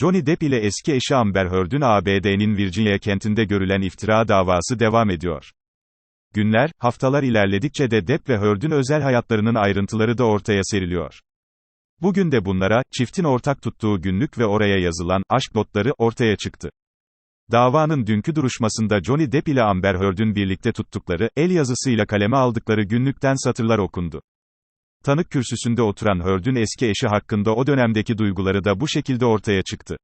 Johnny Depp ile eski eşi Amber Heard'ün ABD'nin Virginia kentinde görülen iftira davası devam ediyor. Günler, haftalar ilerledikçe de Depp ve Heard'ün özel hayatlarının ayrıntıları da ortaya seriliyor. Bugün de bunlara, çiftin ortak tuttuğu günlük ve oraya yazılan, aşk notları, ortaya çıktı. Davanın dünkü duruşmasında Johnny Depp ile Amber Heard'ün birlikte tuttukları, el yazısıyla kaleme aldıkları günlükten satırlar okundu. Tanık kürsüsünde oturan Heard'ün eski eşi hakkında o dönemdeki duyguları da bu şekilde ortaya çıktı.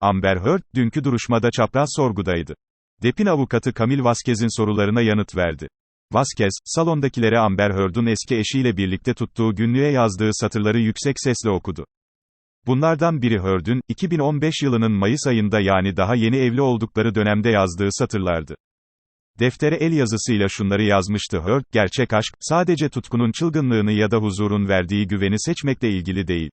Amber Heard, dünkü duruşmada çapraz sorgudaydı. Depp'in avukatı Camille Vasquez'in sorularına yanıt verdi. Vasquez, salondakilere Amber Heard'un eski eşiyle birlikte tuttuğu günlüğe yazdığı satırları yüksek sesle okudu. Bunlardan biri Heard'ün, 2015 yılının Mayıs ayında yani daha yeni evli oldukları dönemde yazdığı satırlardı. Deftere el yazısıyla şunları yazmıştı Heard, gerçek aşk, sadece tutkunun çılgınlığını ya da huzurun verdiği güveni seçmekle ilgili değil.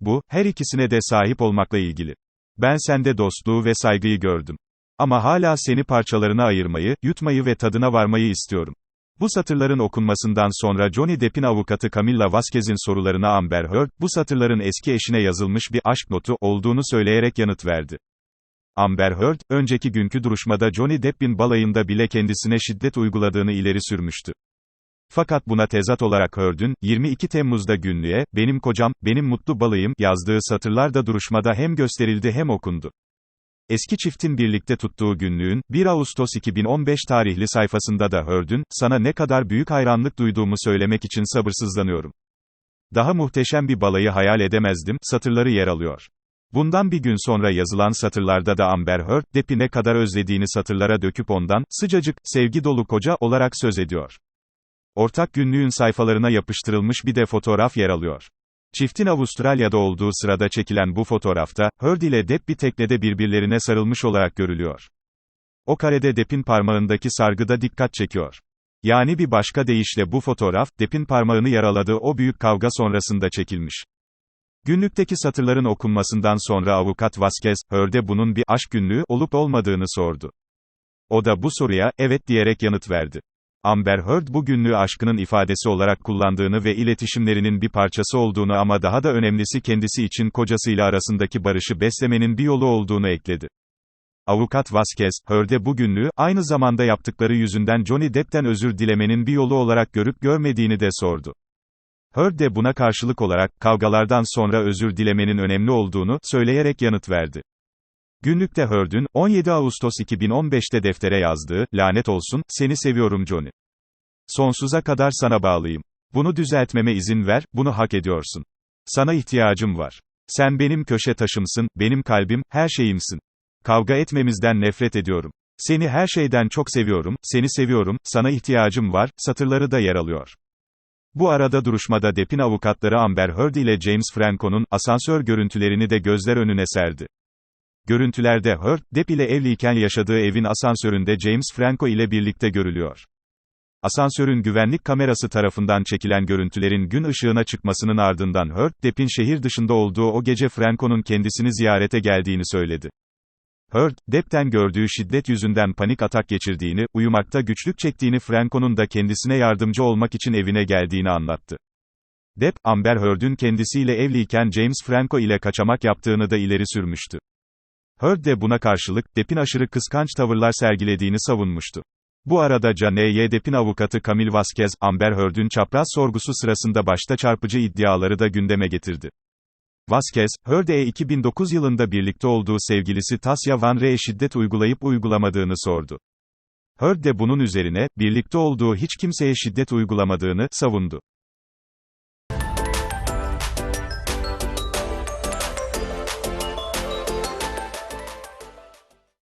Bu, her ikisine de sahip olmakla ilgili. Ben sende dostluğu ve saygıyı gördüm. Ama hala seni parçalarına ayırmayı, yutmayı ve tadına varmayı istiyorum. Bu satırların okunmasından sonra Johnny Depp'in avukatı Camilla Vasquez'in sorularına Amber Heard, bu satırların eski eşine yazılmış bir aşk notu olduğunu söyleyerek yanıt verdi. Amber Heard, önceki günkü duruşmada Johnny Depp'in balayında bile kendisine şiddet uyguladığını ileri sürmüştü. Fakat buna tezat olarak Heard'ün, 22 Temmuz'da günlüğe, benim kocam, benim mutlu balayım, yazdığı satırlar da duruşmada hem gösterildi hem okundu. Eski çiftin birlikte tuttuğu günlüğün, 1 Ağustos 2015 tarihli sayfasında da Heard'ün, sana ne kadar büyük hayranlık duyduğumu söylemek için sabırsızlanıyorum. Daha muhteşem bir balayı hayal edemezdim, satırları yer alıyor. Bundan bir gün sonra yazılan satırlarda da Amber Heard, Depp'i ne kadar özlediğini satırlara döküp ondan, sıcacık, sevgi dolu koca, olarak söz ediyor. Ortak günlüğün sayfalarına yapıştırılmış bir de fotoğraf yer alıyor. Çiftin Avustralya'da olduğu sırada çekilen bu fotoğrafta, Heard ile Depp bir teknede birbirlerine sarılmış olarak görülüyor. O karede Depp'in parmağındaki sargı da dikkat çekiyor. Yani bir başka deyişle bu fotoğraf, Depp'in parmağını yaraladığı o büyük kavga sonrasında çekilmiş. Günlükteki satırların okunmasından sonra avukat Vasquez, Heard'e bunun bir aşk günlüğü olup olmadığını sordu. O da bu soruya, evet diyerek yanıt verdi. Amber Heard bu günlüğü aşkının ifadesi olarak kullandığını ve iletişimlerinin bir parçası olduğunu ama daha da önemlisi kendisi için kocasıyla arasındaki barışı beslemenin bir yolu olduğunu ekledi. Avukat Vasquez, Heard'e bu günlüğü, aynı zamanda yaptıkları yüzünden Johnny Depp'ten özür dilemenin bir yolu olarak görüp görmediğini de sordu. Heard de buna karşılık olarak, kavgalardan sonra özür dilemenin önemli olduğunu, söyleyerek yanıt verdi. Günlükte Heard'ün, 17 Ağustos 2015'te deftere yazdığı, lanet olsun, seni seviyorum Johnny. Sonsuza kadar sana bağlıyım. Bunu düzeltmeme izin ver, bunu hak ediyorsun. Sana ihtiyacım var. Sen benim köşe taşımsın, benim kalbim, her şeyimsin. Kavga etmemizden nefret ediyorum. Seni her şeyden çok seviyorum, seni seviyorum, sana ihtiyacım var, satırları da yer alıyor. Bu arada duruşmada Depp'in avukatları Amber Heard ile James Franco'nun, asansör görüntülerini de gözler önüne serdi. Görüntülerde Heard, Depp ile evliyken yaşadığı evin asansöründe James Franco ile birlikte görülüyor. Asansörün güvenlik kamerası tarafından çekilen görüntülerin gün ışığına çıkmasının ardından Heard, Depp'in şehir dışında olduğu o gece Franco'nun kendisini ziyarete geldiğini söyledi. Heard, Depp'ten gördüğü şiddet yüzünden panik atak geçirdiğini, uyumakta güçlük çektiğini Franco'nun da kendisine yardımcı olmak için evine geldiğini anlattı. Depp, Amber Heard'ün kendisiyle evliyken James Franco ile kaçamak yaptığını da ileri sürmüştü. Heard de buna karşılık, Depp'in aşırı kıskanç tavırlar sergilediğini savunmuştu. Bu arada Johnny Depp'in avukatı Camille Vasquez, Amber Heard'ün çapraz sorgusu sırasında başta çarpıcı iddiaları da gündeme getirdi. Vasquez, Heard'e 2009 yılında birlikte olduğu sevgilisi Tasya Van Ree'ye şiddet uygulayıp uygulamadığını sordu. Heard de bunun üzerine, birlikte olduğu hiç kimseye şiddet uygulamadığını, savundu.